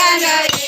ધન